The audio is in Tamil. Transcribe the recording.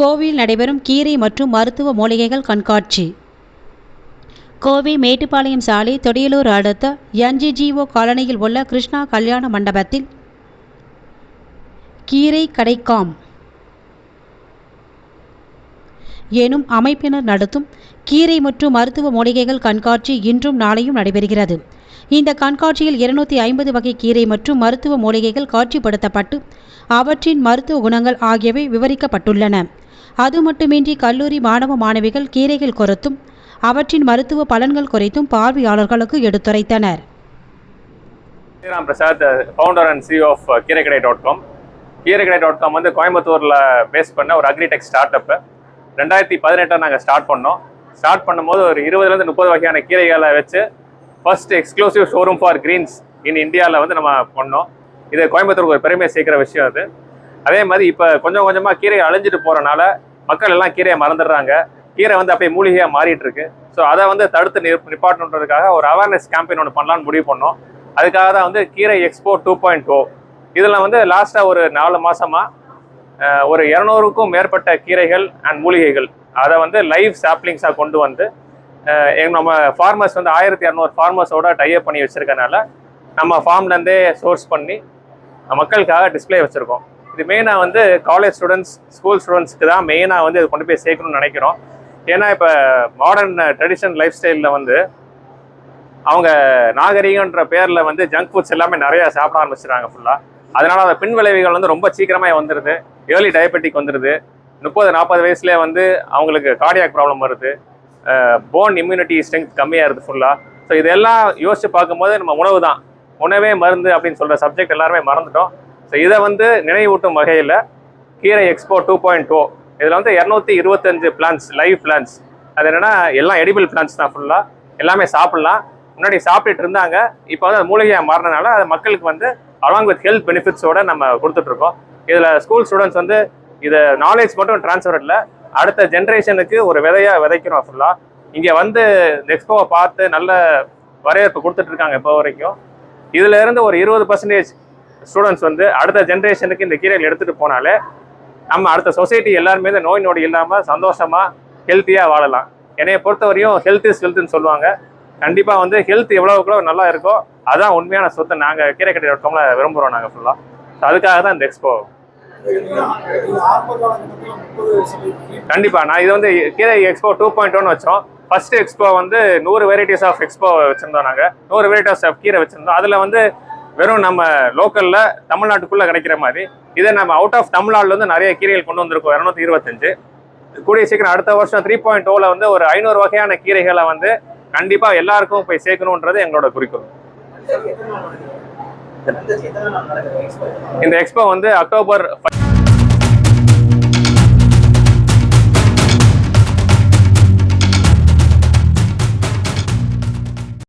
கோவையில் நடைபெறும் கீரை மற்றும் மருத்துவ மூலிகைகள் கண்காட்சி. கோவை மேட்டுப்பாளையம் சாலை தொடியலூர் அடுத்த என்ஜிஜிஓ காலனியில் உள்ள கிருஷ்ணா கல்யாண மண்டபத்தில் கீரை கடைக்காம் எனும் அமைப்பினர் நடத்தும் கீரை மற்றும் மருத்துவ மூலிகைகள் கண்காட்சி இன்றும் நாளையும் நடைபெறுகிறது. இந்த கண்காட்சியில் இருநூத்தி ஐம்பது வகை கீரை மற்றும் மருத்துவ மூலிகைகள் காட்சிப்படுத்தப்பட்டு அவற்றின் மருத்துவ குணங்கள் ஆகியவை விவரிக்கப்பட்டுள்ளன. அது மட்டுமின்றி கல்லூரி மாணவ மாணவிகள் கீரைகள் குறித்தும் அவற்றின் மருத்துவ பலன்கள் குறித்தும் பார்வையாளர்களுக்கு எடுத்துரைத்தனர். Sriram Prasad founder and CEO of uh, Keeraikadai dot com Keeraikadai dot com வந்து கோயம்புத்தூரில் பேஸ் பண்ண ஒரு அக்ரிடெக் ஸ்டார்ட் அப்பு ரெண்டாயிரத்தி பதினெட்டில் நாங்கள் ஸ்டார்ட் பண்ணோம். ஸ்டார்ட் பண்ணும்போது ஒரு இருபதுலேருந்து முப்பது வகையான கீரைகளை வச்சு first exclusive showroom for greens in இந்தியாவில் வந்து நம்ம பண்ணோம். இது கோயம்புத்தூருக்கு ஒரு பெருமையை சேர்க்குற விஷயம் அது. அதே மாதிரி இப்போ கொஞ்சம் கொஞ்சமாக கீரை அழிஞ்சிட்டு போகிறனால மக்கள் எல்லாம் கீரையை மறந்துடுறாங்க. கீரை வந்து அப்படியே மூலிகையாக மாறிட்டு இருக்கு ஸோ அதை வந்து தடுத்து நிப் நிப்பாட்டணுன்றதுக்காக ஒரு அவேர்னஸ் கேம்பெயின் ஒன்று பண்ணலாம்னு முடிவு பண்ணோம். அதுக்காக தான் வந்து கீரை எக்ஸ்போ டூ பாயிண்ட் டூ இதில் வந்து லாஸ்ட்டாக ஒரு நாலு மாதமாக ஒரு இரநூறுக்கும் மேற்பட்ட கீரைகள் அண்ட் மூலிகைகள். அதை வந்து லைவ் சாப்ளிங்ஸாக கொண்டு வந்து எங்க நம்ம ஃபார்மர்ஸ் வந்து ஆயிரத்தி இரநூறு ஃபார்மர்ஸோட டைப் பண்ணி வச்சுருக்கனால நம்ம ஃபார்ம்லேருந்தே சோர்ஸ் பண்ணி மக்களுக்காக டிஸ்ப்ளே வச்சுருக்கோம். இது மெயினாக வந்து காலேஜ் ஸ்டூடெண்ட்ஸ் ஸ்கூல் ஸ்டூடெண்ட்ஸ்க்கு தான் மெயினாக வந்து இது கொண்டு போய் சேர்க்கணும்னு நினைக்கிறோம். ஏன்னா இப்போ மாடர்ன் ட்ரெடிஷன் லைஃப் ஸ்டைலில் வந்து அவங்க நாகரிகன்ற பேரில் வந்து ஜங்க் ஃபுட்ஸ் எல்லாமே நிறையா சாப்பிட ஆரம்பிச்சிட்டாங்க ஃபுல்லாக அதனால் அந்த பின் விளைவுகள் வந்து ரொம்ப சீக்கிரமாக வந்துடுது ஏர்லி டயபெட்டிக் வந்துடுது முப்பது நாற்பது வயசுலேயே வந்து அவங்களுக்கு கார்டியாக் ப்ராப்ளம் வருது. போன் இம்யூனிட்டி ஸ்ட்ரென்த் கம்மியாயிருது ஃபுல்லாக ஸோ இதெல்லாம் யோசித்து பார்க்கும்போது நம்ம உணவு தான் உணவே மருந்து அப்படின்னு சொல்கிற சப்ஜெக்ட் எல்லாருமே மறந்துட்டோம். ஸோ இதை வந்து நினைவூட்டும் வகையில் கீரை எக்ஸ்போ டூ பாயிண்ட் டூ இதில் வந்து இரநூத்தி இருபத்தஞ்சு பிளான்ஸ் லைவ் பிளான்ஸ் அது என்னன்னா எல்லாம் எடிபிள் பிளான்ஸ் தான் ஃபுல்லாக எல்லாமே சாப்பிட்லாம். முன்னாடி சாப்பிட்டுட்டு இருந்தாங்க. இப்போ வந்து அது மூலிகையாக மாறினால அது மக்களுக்கு வந்து அலாங் வித் ஹெல்த் பெனிஃபிட்ஸோடு நம்ம கொடுத்துட்ருக்கோம் இதில் ஸ்கூல் ஸ்டூடெண்ட்ஸ் வந்து இதை நாலேஜ் மட்டும் ட்ரான்ஸ்ஃபர் இல்லை. அடுத்த ஜென்ரேஷனுக்கு ஒரு விதையாக விதைக்கிறோம் ஃபுல்லாக இங்கே வந்து இந்த எக்ஸ்போவை பார்த்து நல்ல வரவேற்பு கொடுத்துட்ருக்காங்க இப்போ வரைக்கும். இதுலேருந்து ஒரு இருபது பர்சன்டேஜ் ஸ்டூடெண்ட்ஸ் வந்து அடுத்த ஜென்ரேஷனுக்கு இந்த கீரைகள் எடுத்துகிட்டு போனாலே நம்ம அடுத்த சொசைட்டி எல்லாருமே இந்த நோய் நொடி இல்லாமல் சந்தோஷமாக ஹெல்த்தியாக வாழலாம். என்னைய பொறுத்தவரையும் ஹெல்த் இஸ் ஹெல்த்னு சொல்லுவாங்க. கண்டிப்பாக வந்து ஹெல்த் எவ்வளோக்குள்ள நல்லா இருக்கோ அதான் உண்மையான சொத்து. நாங்கள் கீரை கட்டி இருக்கோம்ல விரும்புகிறோம் நாங்கள் ஃபுல்லாக ஸோ அதுக்காக தான் இந்த எக்ஸ்போ கண்டிப்பாக நான் இது வந்து கீரை எக்ஸ்போ டூ பாயிண்ட் ஒன் வச்சோம். ஃபர்ஸ்ட் எக்ஸ்போ வந்து நூறு வெரைட்டிஸ் ஆஃப் எக்ஸ்போ வச்சுருந்தோம் நாங்கள் நூறு வெரைட்டிஸ் ஆஃப் கீரை வச்சுருந்தோம். அதில் வந்து வெறும் நம்ம லோக்கலில் தமிழ்நாட்டுக்குள்ளே கிடைக்கிற மாதிரி. இதை நம்ம அவுட் ஆஃப் தமிழ்நாடுல இருந்து நிறைய கீரைகள் கொண்டு வந்திருக்கோம் இரநூத்தி இருபத்தஞ்சு. கூடிய சீக்கிரம் அடுத்த வருஷம் த்ரீ பாயிண்ட் டூவில் வந்து ஒரு ஐநூறு வகையான கீரைகளை வந்து கண்டிப்பாக எல்லாருக்கும் போய் சேர்க்கணுன்றது எங்களோட குறிக்கோள். இந்த எக்ஸ்போ வந்து அக்டோபர்